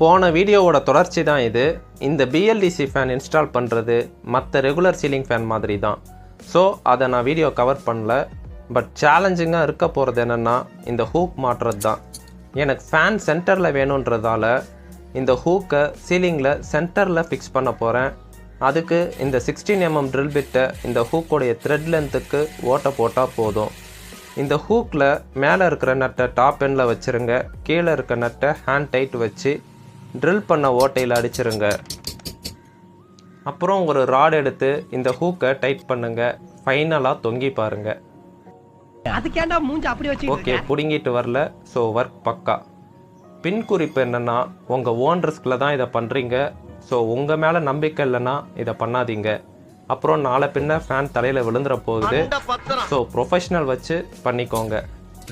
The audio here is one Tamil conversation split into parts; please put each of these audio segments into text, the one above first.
போன வீடியோவோட தொடர்ச்சி தான் இது. இந்த பிஎல்டிசி ஃபேன் இன்ஸ்டால் பண்ணுறது மற்ற ரெகுலர் சீலிங் ஃபேன் மாதிரி தான். ஸோ அதை நான் வீடியோ கவர் பண்ணல. பட் சேலஞ்சிங்காக இருக்க போகிறது என்னென்னா இந்த ஹூக் மாட்டுறது தான். எனக்கு ஃபேன் சென்டரில் வேணுன்றதால இந்த ஹூக்கை சீலிங்கில் சென்டரில் ஃபிக்ஸ் பண்ண போகிறேன் அதுக்கு இந்த சிக்ஸ்டீன் எம்எம் ட்ரில் பிட்டை இந்த ஹூக்கோடைய த்ரெட் லென்த்துக்கு ஓட்ட போட்டால் போதும். இந்த ஹூக்கில் மேலே இருக்கிற நட்டை டாப் எண்டில் வச்சுருங்க. கீழே இருக்க நட்டை ஹேண்ட் டைட் வச்சு ட்ரில் பண்ண ஓட்டையில் அடிச்சிருங்க. அப்புறம் ஒரு ராட் எடுத்து இந்த ஹூக்கை டைட் பண்ணுங்க. ஃபைனலாக தொங்கி பாருங்க. ஓகே பிடுங்கிட்டு வரல. ஸோ ஒர்க் பக்கா. பின் குறிப்பு என்னென்னா உங்கள் ஓன் ரிஸ்கில் தான் இதை பண்ணுறீங்க ஸோ உங்கள் மேலே நம்பிக்கை இல்லைன்னா இதை பண்ணாதீங்க. அப்புறம் நாளை பின்ன ஃபேன் தலையில் விழுந்துற போகுது. ஸோ ப்ரொஃபஷனல் வச்சு பண்ணிக்கோங்க.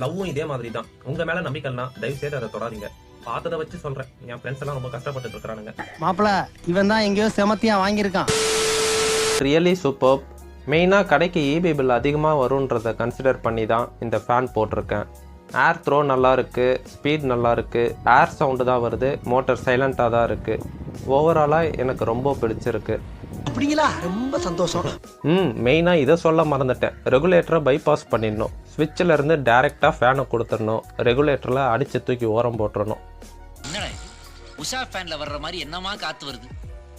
லவ்வும் இதே மாதிரி தான் உங்கள் மேலே நம்பிக்கை இல்லைனா தயவு செய்து அதை தொடாதீங்க. பார்த்ததை வச்சு சொல்கிறேன் என் ஃப்ரெண்ட்ஸ் எல்லாம் ரொம்ப கஷ்டப்பட்டு இருக்கிறானுங்க. மாப்பிள இவன் தான் எங்கேயோ செமத்தியா வாங்கியிருக்கான். ரியலி சூப்பர் மெயினாக கடைக்கு இபி பில் அதிகமாக வரும்ன்றதை கன்சிடர் பண்ணி தான் இந்த ஃபேன் போட்டிருக்கேன். ஏர் த்ரோ நல்லா இருக்குது ஸ்பீட் நல்லா இருக்குது ஏர் சவுண்டு தான் வருது மோட்டர் சைலண்ட்டாக தான் இருக்குது ஓவராலாக எனக்கு ரொம்ப பிடிச்சிருக்கு. அப்படிங்களா? ரொம்ப சந்தோஷம். ம் மெயினாக இதை சொல்ல மறந்துட்டேன். ரெகுலேட்டரை பைபாஸ் பண்ணிடணும். ஸ்விட்சில் இருந்து டேரெக்டாக ஃபேனை கொடுத்துடணும். ரெகுலேட்டரில் அடித்து தூக்கி ஓரம் இது? உஷா ஃபேன்ல வர்ற மாதிரி என்னமா காத்து வருது?